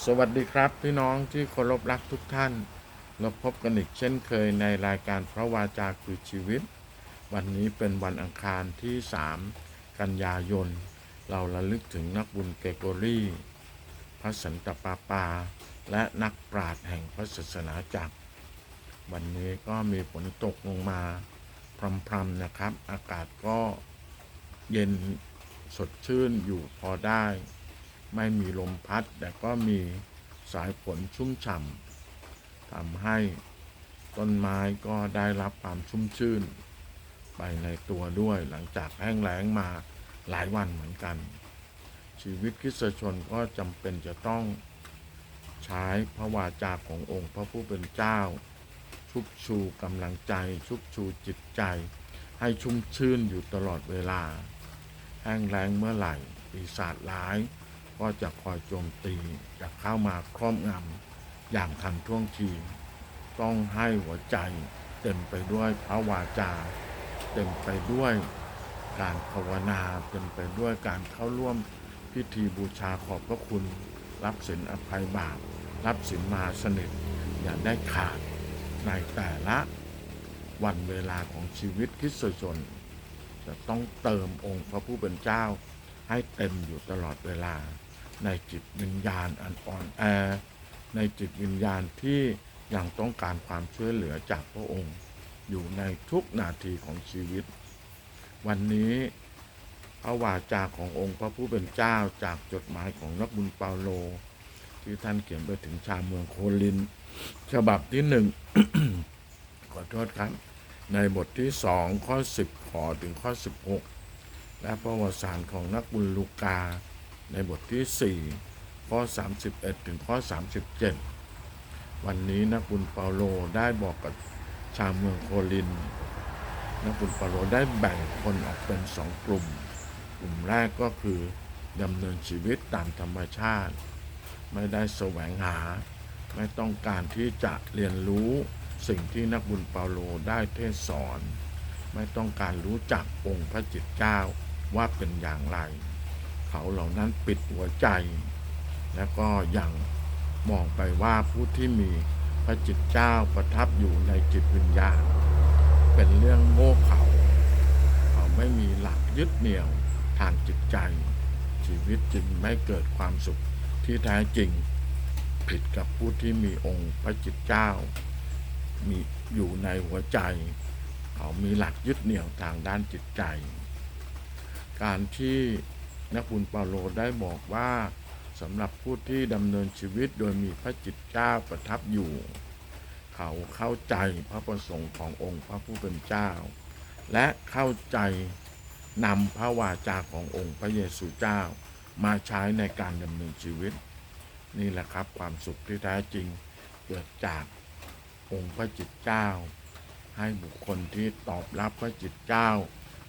สวัสดีครับพี่น้องที่เคารพรักทุกท่าน เราพบกันอีกเช่นเคยในรายการพระวาจาคือชีวิต วันนี้เป็นวันอังคารที่ 3 กันยายน เราระลึกถึงนักบุญเกโกรีพระสันตะปาปา และนักปราชญ์แห่งพระศาสนาจักร วันนี้ก็มีฝนตกลงมาพรำๆนะครับ อากาศก็เย็นสดชื่นอยู่พอได้ ไม่มีลมพัด แต่ก็มีสายฝนชุ่มฉ่ำทำให้ต้นไม้ก็ได้รับความชุ่มชื่น ไปในตัวด้วยหลังจากแห้งแล้งมาหลายวันเหมือนกัน ชีวิตคริสตชนก็จำเป็นจะต้องใช้พระวาจาขององค์พระผู้เป็นเจ้า ชุบชูกำลังใจ ชุบชูจิตใจ ให้ชุ่มชื่นอยู่ตลอดเวลา แห้งแล้งเมื่อไหร่ปีศาจร้าย ก็จะคอยโจมตีจะเข้ามาครอบงำอย่างทันท่วงที ต้องให้หัวใจเต็มไปด้วยพระวาจา เต็มไปด้วยการภาวนาเต็มไปด้วยการเข้าร่วมพิธีบูชาขอบพระคุณ รับสินอภัยบาปรับสินมาสนิทอย่าได้ขาดในแต่ละวันเวลาของชีวิตคริสตชน จะต้องเติมองค์พระผู้เป็นเจ้าให้เต็มอยู่ตลอดเวลา ในจิตวิญญาณอันอ่อนแอ ในจิตวิญญาณที่ยังต้องการความช่วยเหลือจากพระองค์ อยู่ในทุกนาทีของชีวิต วันนี้พระวาจาขององค์พระผู้เป็นเจ้าจากจดหมายของนักบุญเปาโล ที่ท่านเขียนไปถึงชาวเมืองโคลิน ฉบับที่หนึ่งขอโทษครับ ในบทที่สองข้อ10ขอถึงข้อ16และประวัติศาสตร์ของนักบุญลูกา ในบทที่ 4 ข้อ 31 ถึงข้อ 37 วันนี้นักบุญเปาโลได้บอกกับชาวเมืองโคลินนักบุญเปาโลได้แบ่งคนออกเป็นสองกลุ่ม กลุ่มแรกก็คือดำเนินชีวิตตามธรรมชาติ ไม่ได้แสวงหา ไม่ต้องการที่จะเรียนรู้สิ่งที่นักบุญเปาโลได้เทศสอน ไม่ต้องการรู้จักองค์พระจิตเจ้าว่าเป็นอย่างไร เขาเหล่านั้นปิดหัวใจ แล้วก็ยังมองไปว่าผู้ที่มีพระจิตเจ้าประทับอยู่ในจิตวิญญาณ เป็นเรื่องโง่เขา เขาไม่มีหลักยึดเหนี่ยวทางจิตใจ ชีวิตจึงไม่เกิดความสุขที่แท้จริง ผิดกับผู้ที่มีองค์พระจิตเจ้า มีอยู่ในหัวใจ เขามีหลักยึดเหนี่ยวทางด้านจิตใจ การที่ นักบุญเปาโลได้บอกว่าสำหรับผู้ที่ดำเนินชีวิตโดยมีพระจิตเจ้าประทับอยู่ เขาเข้าใจพระประสงค์ขององค์พระผู้เป็นเจ้า และเข้าใจนำพระวาจาขององค์พระเยซูเจ้ามาใช้ในการดำเนินชีวิต นี่แหละครับความสุขที่แท้จริงเกิดจากองค์พระจิตเจ้า ให้บุคคลที่ตอบรับพระจิตเจ้า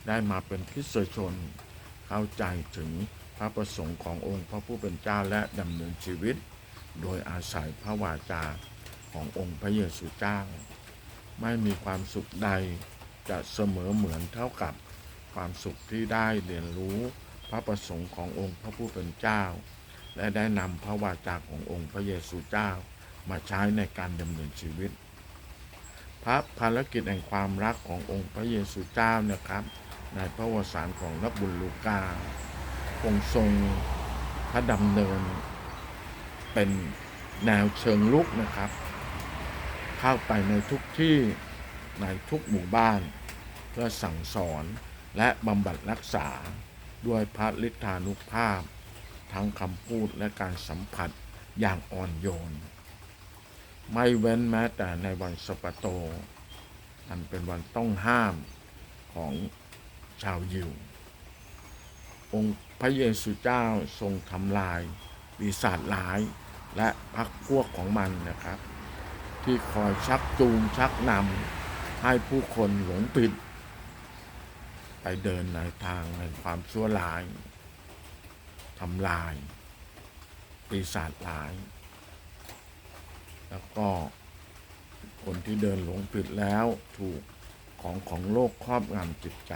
ได้มาเป็นคริสตชน เข้าใจถึงพระประสงค์ขององค์พระผู้เป็นเจ้าและดำเนินชีวิต โดยอาศัยพระวาจาขององค์พระเยซูเจ้า ไม่มีความสุขใดจะเสมอเหมือนเท่ากับความสุขที่ได้เรียนรู้พระประสงค์ขององค์พระผู้เป็นเจ้า และได้นำพระวาจาขององค์พระเยซูเจ้ามาใช้ในการดำเนินชีวิต พระภารกิจแห่งความรักขององค์พระเยซูเจ้านะครับ ในพระวสารของนักบุญลูกาคงทรงพระดำเนิน เป็นแนวเชิงลุกนะครับ เข้าไปในทุกที่ในทุกหมู่บ้าน เพื่อสั่งสอนและบำบัดรักษาด้วยพระฤทธานุภาพ ทั้งคำพูดและการสัมผัสอย่างอ่อนโยน ไม่เว้นแม้แต่ในวันสปาโต อันเป็นวันต้องห้ามของ ชาวยิว องค์พระเยซูเจ้าทรงทำลายปีศาจร้ายและพักพวกของมันนะครับ ที่คอยชักจูงชักนำให้ผู้คนหลงผิด ไปเดินในทางในความชั่วร้ายทำลายปีศาจร้าย แล้วก็คนที่เดินหลงผิดแล้วถูกของของโลกครอบงำจิตใจ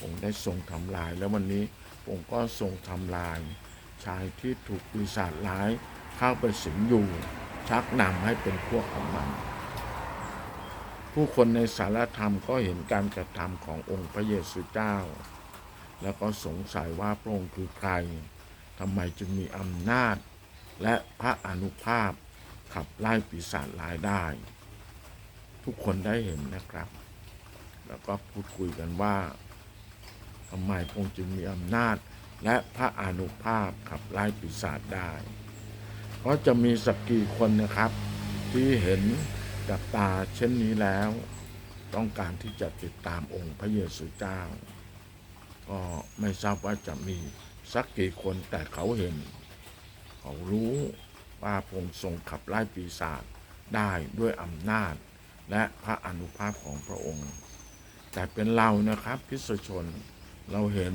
ผมได้ทรงทำลาย แล้ววันนี้ผมก็ทรงทำลาย ชายที่ถูกปีศาจร้ายเข้าไปสิงอยู่ ชักนำให้เป็นพวกของมัน ผู้คนในสารธรรมก็เห็นการกระทำขององค์พระเยซูเจ้า แล้วก็สงสัยว่าพระองค์คือใครทำไมจึงมีอำนาจ และพระอนุภาพขับไล่ปีศาจร้ายได้ ทุกคนได้เห็นนะครับ แล้วก็พูดคุยกันว่า ทำไมพระองค์จึงมีอำนาจ และพระอนุภาพขับไล่ปีศาจได้ก็จะมีสักกี่คนนะครับ ที่เห็นกับตาเช่นนี้แล้ว ต้องการที่จะติดตามองค์พระเยซูเจ้า ก็ไม่ทราบว่าจะมีสักกี่คนแต่เขาเห็น เขารู้ว่าพระองค์ทรงขับไล่ปีศาจได้ด้วยอำนาจและพระอนุภาพของพระองค์ แต่เป็นเรานะครับพิสชน เราเห็น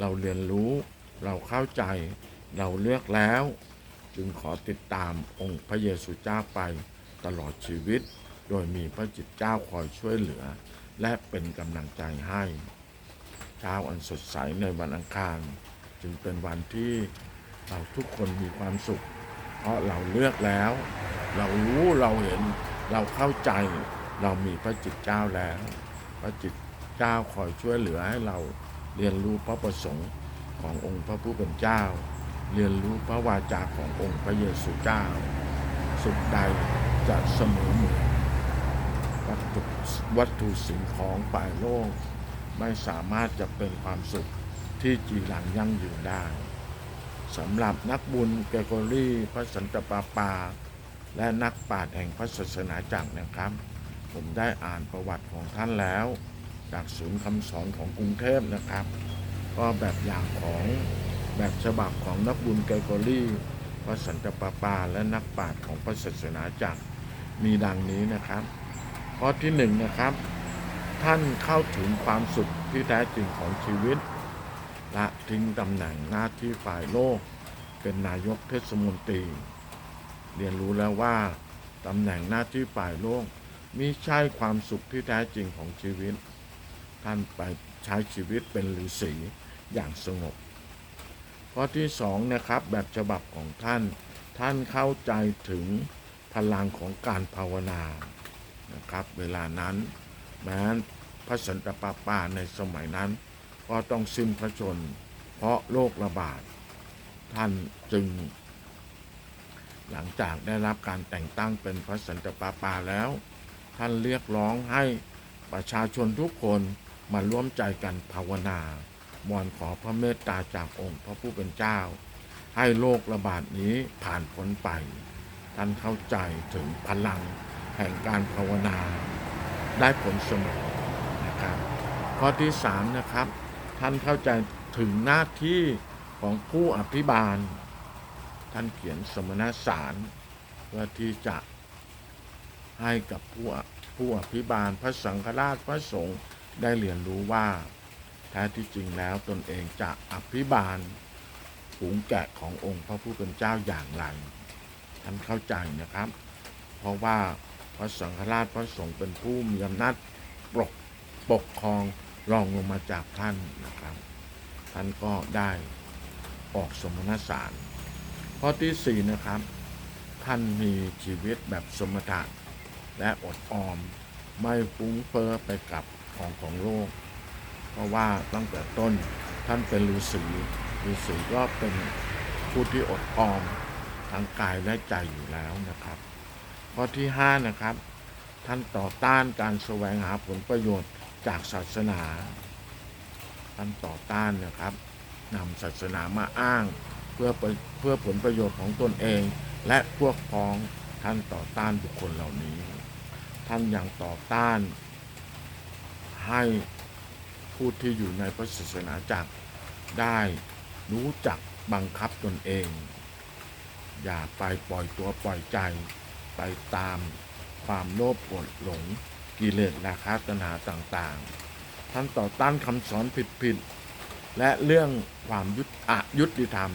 เราเรียนรู้ เราเข้าใจ เราเลือกแล้ว จึงขอติดตามองค์พระเยซูเจ้าไปตลอดชีวิต โดยมีพระจิตเจ้าคอยช่วยเหลือ และเป็นกำลังใจให้เช้าอันสดใสในวันอังคาร จึงเป็นวันที่เราทุกคนมีความสุข เพราะเราเลือกแล้ว เรารู้เราเห็น เราเข้าใจ เรามีพระจิตเจ้าแล้ว พระจิตเจ้าคอยช่วยเหลือให้เรา เรียนรู้พระประสงค์ขององค์พระผู้เป็นเจ้า เรียนรู้พระวาจาขององค์พระเยซูเจ้า สุขใดจะเสมอเหมือนวัตถุวัตถุสิ่งของฝ่ายโลก ไม่สามารถจะเป็นความสุขที่จีรังยั่งยืนได้สำหรับนักบุญเกโกรี่พระสันตะปาปา และนักปราชญ์แห่งพระศาสนาจักรนะครับ ผมได้อ่านประวัติของท่านแล้ว จากศูนย์คำสอนของกรุงเทพนะครับ ก็แบบอย่างของแบบฉบับของนักบุญเกโกอรี่พระสันตะปาปาและนักปราชญ์ของพระศาสนาจักรมีดังนี้นะครับข้อที่หนึ่งนะครับ ท่านเข้าถึงความสุขที่แท้จริงของชีวิตและทิ้งตำแหน่งหน้าที่ฝ่ายโลก เป็นนายกเทศมนตรี เรียนรู้แล้วว่าตำแหน่งหน้าที่ฝ่ายโลกมิใช่ความสุขที่แท้จริงของชีวิต ท่านไปใช้ชีวิตเป็นฤาษีอย่างสงบ ข้อที่สองนะครับแบบฉบับของท่าน ท่านเข้าใจถึงพลังของการภาวนานะครับ เวลานั้น แม้พระสันตะปาปาในสมัยนั้น ก็ต้องสิ้นพระชน เพราะโรคระบาด ท่านจึง หลังจากได้รับการแต่งตั้งเป็นพระสันตะปาปาแล้ว ท่านเรียกร้องให้ประชาชนทุกคน มาร่วมใจกันภาวนาวอนขอพระเมตตาจากองค์พระผู้เป็นเจ้า ให้โรคระบาดนี้ผ่านพ้นไป ท่านเข้าใจถึงพลังแห่งการภาวนา ได้ผลเสมอนะครับข้อที่สามนะครับ ท่านเข้าใจถึงหน้าที่ของผู้อภิบาล ท่านเขียนสมณสารเพื่อที่จะให้กับผู้ผู้อภิบาลพระสังฆราชพระสงฆ์ ได้เรียนรู้ว่า แท้ที่จริงแล้วตนเองจะอภิบาลฝูงแกะขององค์พระผู้เป็นเจ้าอย่างไรท่านเข้าใจนะครับ เพราะว่าพระสังฆราชพระสงฆ์เป็นผู้มีอำนาจปกปกครองรองลงมาจากท่านนะครับ ท่านก็ได้ออกสมณสารข้อที่สี่นะครับ ท่านมีชีวิตแบบสมถะและอดออม ไม่ฟุ้งเฟ้อไปกับ ของของโลก เพราะว่าตั้งแต่ต้นท่านเป็นฤาษีฤาษีก็เป็นผู้ที่อดออมทั้งกายและใจอยู่แล้วนะครับข้อที่ห้านะครับ ท่านต่อต้านการแสวงหาผลประโยชน์จากศาสนา ท่านต่อต้านนะครับนำศาสนามาอ้างเพื่อเพื่อผลประโยชน์ของตนเอง และพวกพ้องท่านต่อต้านบุคคลเหล่านี้ ท่านยังต่อต้าน ให้ผู้ที่อยู่ในพระศาสนาจักรได้รู้จักบังคับตนเอง อย่าไปปล่อยตัวปล่อยใจไปตามความโลภโกรธหลงกิเลสราคะตัณหาต่างๆ ท่านต่อต้านคำสอนผิดๆ และเรื่องความยุติอยุติธรรม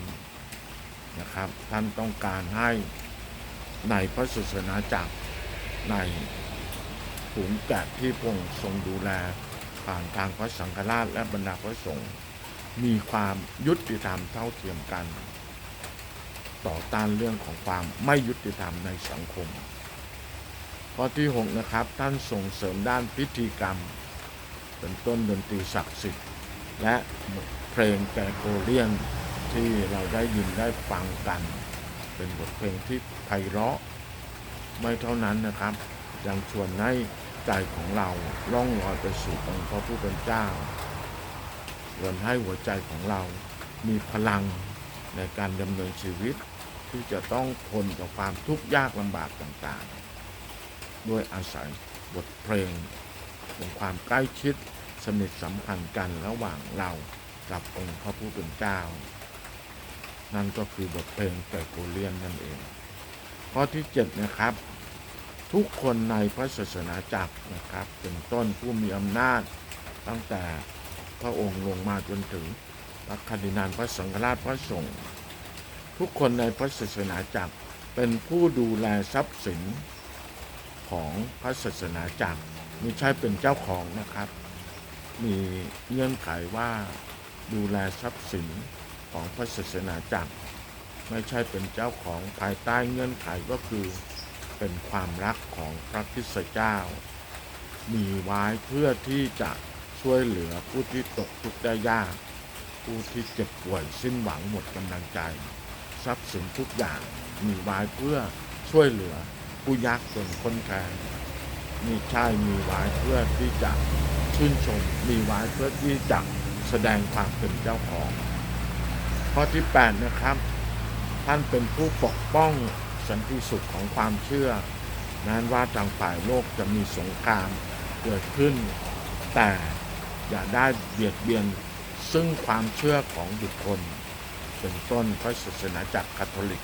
นะครับ ท่านต้องการให้ในพระศาสนาจักรใน ฝูงแกะที่พระองค์ทรงดูแลผ่านทางพระสังฆราชและบรรดาพระสงฆ์มีความยุติธรรมเท่าเทียมกัน ต่อต้านเรื่องของความไม่ยุติธรรมในสังคม ข้อที่ 6 นะครับท่านส่งเสริมด้านพิธีกรรม เป็นต้นดนตรีศักดิ์สิทธิ์และเพลงแกโกเลียนที่เราได้ยินได้ฟังกัน เป็นบทเพลงที่ไพเราะไม่เท่านั้นนะครับยังชวนให้ ใจของเราล่องลอยไปสู่องค์พระผู้เป็นเจ้าชวนให้หัวใจของเรามีพลังในการดำเนินชีวิตที่จะต้องทนกับความทุกข์ยากลำบากต่างๆ ด้วยอาศัยบทเพลงเป็นความใกล้ชิดสนิทสัมพันธ์กันระหว่างเรากับองค์พระผู้เป็นเจ้า นั่นก็คือบทเพลงแกโกเลียนนั่นเองข้อที่ 7 นะครับ ทุกคนในพระศาสนาจักรนะครับเป็นต้นผู้มีอำนาจ ตั้งแต่พระองค์ลงมาจนถึงพระคดินานพระสังฆราชพระสงฆ์ทุกคนในพระศาสนาจักรเป็นผู้ดูแลทรัพย์สินของพระศาสนาจักรไม่ใช่เป็นเจ้าของนะครับ มีเงื่อนไขว่าดูแลทรัพย์สินของพระศาสนาจักรไม่ใช่เป็นเจ้าของภายใต้เงื่อนไขก็คือ เป็นความรักของพระคริสเจ้า มีไว้เพื่อที่จะช่วยเหลือผู้ที่ตกทุกข์ได้ยาก ผู้ที่เจ็บป่วยสิ้นหวังหมดกำลังใจ ทรัพย์สินทุกอย่างมีไว้เพื่อช่วยเหลือผู้ยากจนคนแค้มีใช่มีไว้เพื่อที่จะชื่นชม มีไว้เพื่อที่จะแสดงความเป็นเจ้าของข้อที่ 8 นะครับ ท่านเป็นผู้ปกป้อง สันติสุขของความเชื่อ นั้นว่าทางฝ่ายโลกจะมีสงครามเกิดขึ้น แต่อย่าได้เบียดเบียนซึ่งความเชื่อของบุคคลเป็นต้นพระศาสนาจักรคาทอลิก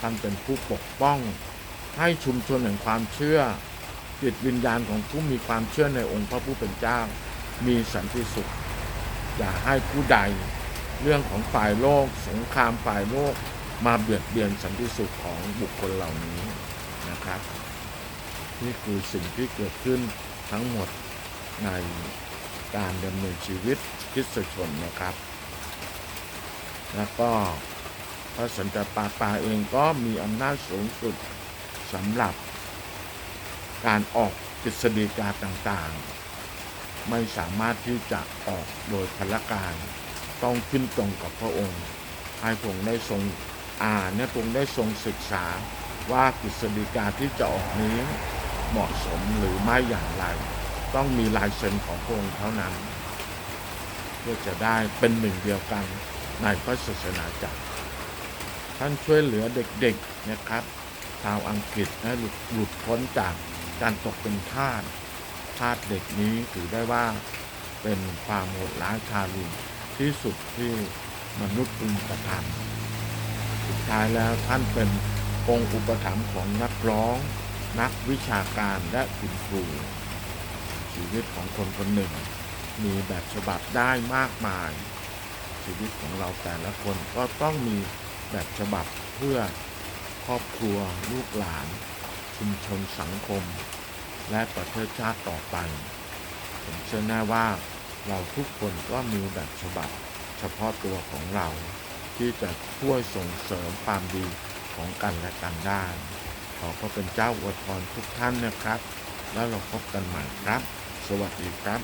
ท่านเป็นผู้ปกป้องให้ชุมชนแห่งความเชื่อจิตวิญญาณของผู้มีความเชื่อในองค์พระผู้เป็นเจ้า มีสันติสุข อย่าให้ผู้ใด เรื่องของฝ่ายโลก สงครามฝ่ายโลก มาเบียดเบียนสันติสุขของบุคคลเหล่านี้นะครับ นี่คือสิ่งที่เกิดขึ้นทั้งหมดในการดำเนินชีวิตคริสชนนะครับ แล้วก็พระสันตะปาปาเองก็มีอำนาจสูงสุดสำหรับการออกกฤษฎีกาต่างๆ ไม่สามารถที่จะออกโดยพละการ ต้องขึ้นตรงกับพระองค์ให้พระองค์ได้ทรง อ่านเนี่ยพงได้ทรงศึกษาว่ากฤษฎีกาที่จะออกนี้เหมาะสมหรือไม่อย่างไร ต้องมีลายเซ็นของพระองค์เท่านั้น เพื่อจะได้เป็นหนึ่งเดียวกันในพระศาสนาจักร ท่านช่วยเหลือเด็กๆนะครับชาวอังกฤษให้หลุดหลุดพ้นจากการตกเป็นทาสทาสเด็กนี้ถือได้ว่าเป็นความโหดร้ายทารุณที่สุดที่มนุษย์พึงกระทำ สุดท้ายแล้วท่านเป็นองค์อุปถัมภ์ของนักร้อง นักวิชาการและคุณครูชีวิตของคนคนหนึ่ง มีแบบฉบับได้มากมาย ชีวิตของเราแต่ละคนก็ต้องมีแบบฉบับเพื่อครอบครัวลูกหลาน ชุมชนสังคม และประเทศชาติต่อไปผมเชื่อแน่ว่าเราทุกคนก็มีแบบฉบับเฉพาะตัวของเรา ที่จะช่วยส่งเสริมความดีของกันและกันได้ขอพระเป็นเจ้าอวยพรทุกท่านนะครับ แล้วเราพบกันใหม่ครับ สวัสดีครับ